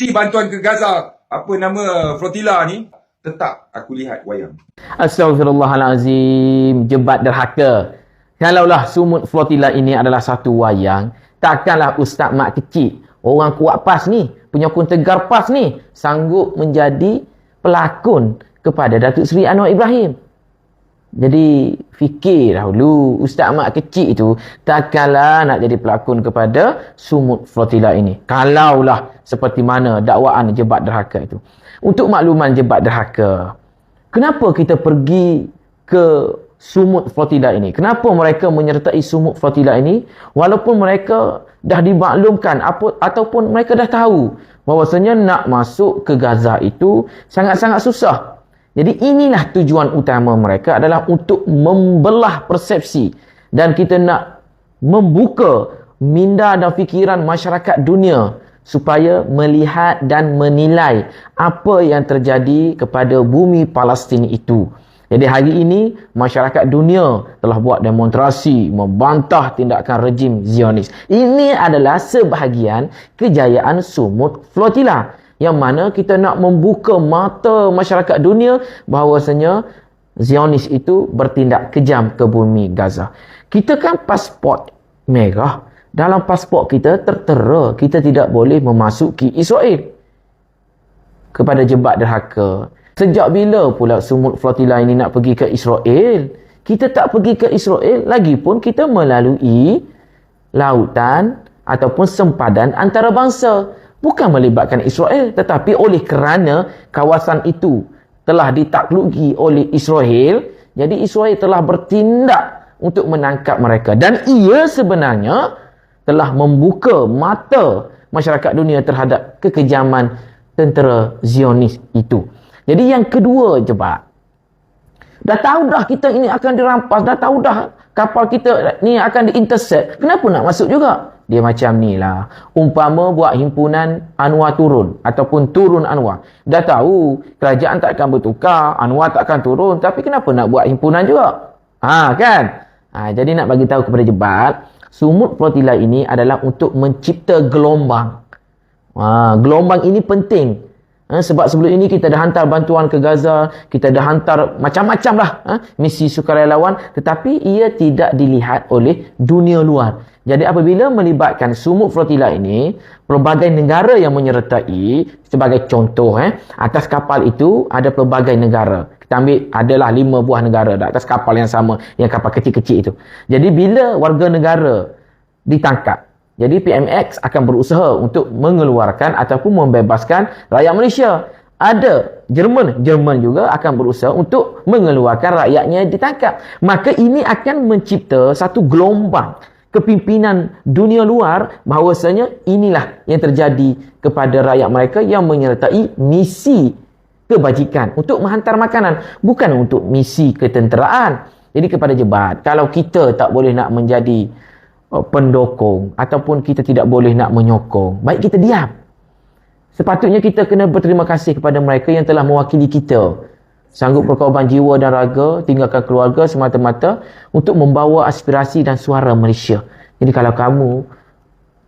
misi bantuan ke Gaza apa nama flotilla ni tetap aku lihat wayang. Astagfirullahalazim. Jebat derhaka. Kalaulah sumut flotilla ini adalah satu wayang, takkanlah Ustaz Mak Kecil, orang kuat pas ni, penyokong tegar pas ni, sanggup menjadi pelakon kepada Datuk Seri Anwar Ibrahim. Jadi fikir dahulu Ustaz Mak Kecil itu takkanlah nak jadi pelakon kepada sumut flotilla ini. Kalaulah seperti mana dakwaan jebat derhaka itu. Untuk makluman jebat derhaka, kenapa kita pergi ke sumut flotilla ini? Kenapa mereka menyertai sumut flotilla ini walaupun mereka dah dimaklumkan apa ataupun mereka dah tahu bahawasanya nak masuk ke Gaza itu sangat-sangat susah. Jadi inilah tujuan utama mereka adalah untuk membelah persepsi dan kita nak membuka minda dan fikiran masyarakat dunia supaya melihat dan menilai apa yang terjadi kepada bumi Palestin itu. Jadi hari ini masyarakat dunia telah buat demonstrasi membantah tindakan rejim Zionis. Ini adalah sebahagian kejayaan sumut flotilla yang mana kita nak membuka mata masyarakat dunia bahawasanya Zionis itu bertindak kejam ke bumi Gaza. Kita kan pasport merah. Dalam pasport kita tertera kita tidak boleh memasuki Israel. Kepada jebat derhaka. Sejak bila pula sumut flotilla ini nak pergi ke Israel? Kita tak pergi ke Israel lagipun kita melalui lautan ataupun sempadan antarabangsa bukan melibatkan Israel tetapi oleh kerana kawasan itu telah ditakluki oleh Israel jadi Israel telah bertindak untuk menangkap mereka dan ia sebenarnya telah membuka mata masyarakat dunia terhadap kekejaman tentera Zionis itu. Jadi yang kedua jebak. Dah tahu dah kita ini akan dirampas, dah tahu dah kapal kita ni akan diintercept. Kenapa nak masuk juga? Dia macam ni lah. Umpama buat himpunan Anwar turun ataupun turun Anwar. Dah tahu kerajaan tak akan bertukar, Anwar tak akan turun. Tapi kenapa nak buat himpunan juga? Ha kan? Ha, jadi nak bagi tahu kepada jebat, sumut flotilla ini adalah untuk mencipta gelombang. Ha, gelombang ini penting. Ha, sebab sebelum ini kita dah hantar bantuan ke Gaza, kita dah hantar macam-macam lah ha, misi sukarelawan tetapi ia tidak dilihat oleh dunia luar. Jadi apabila melibatkan sumut flotilla ini, pelbagai negara yang menyertai, sebagai contoh, eh, atas kapal itu ada pelbagai negara. Kita ambil adalah lima buah negara dah atas kapal yang sama, yang kapal kecil-kecil itu. Jadi bila warga negara ditangkap, jadi PMX akan berusaha untuk mengeluarkan ataupun membebaskan rakyat Malaysia. Ada Jerman, Jerman juga akan berusaha untuk mengeluarkan rakyatnya ditangkap. Maka ini akan mencipta satu gelombang kepimpinan dunia luar bahawasanya inilah yang terjadi kepada rakyat mereka yang menyertai misi kebajikan untuk menghantar makanan bukan untuk misi ketenteraan. Jadi kepada jebat, kalau kita tak boleh nak menjadi pendokong ataupun kita tidak boleh nak menyokong, baik kita diam. Sepatutnya kita kena berterima kasih kepada mereka yang telah mewakili kita. Sanggup berkorban jiwa dan raga, tinggalkan keluarga semata-mata untuk membawa aspirasi dan suara Malaysia. Jadi kalau kamu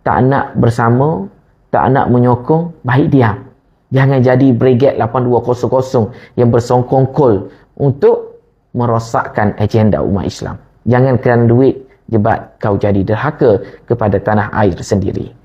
tak nak bersama, tak nak menyokong, baik diam. Jangan jadi Brigade 8200 yang bersongkongkol untuk merosakkan agenda umat Islam. Jangan kerana duit jebat kau jadi derhaka kepada tanah air sendiri.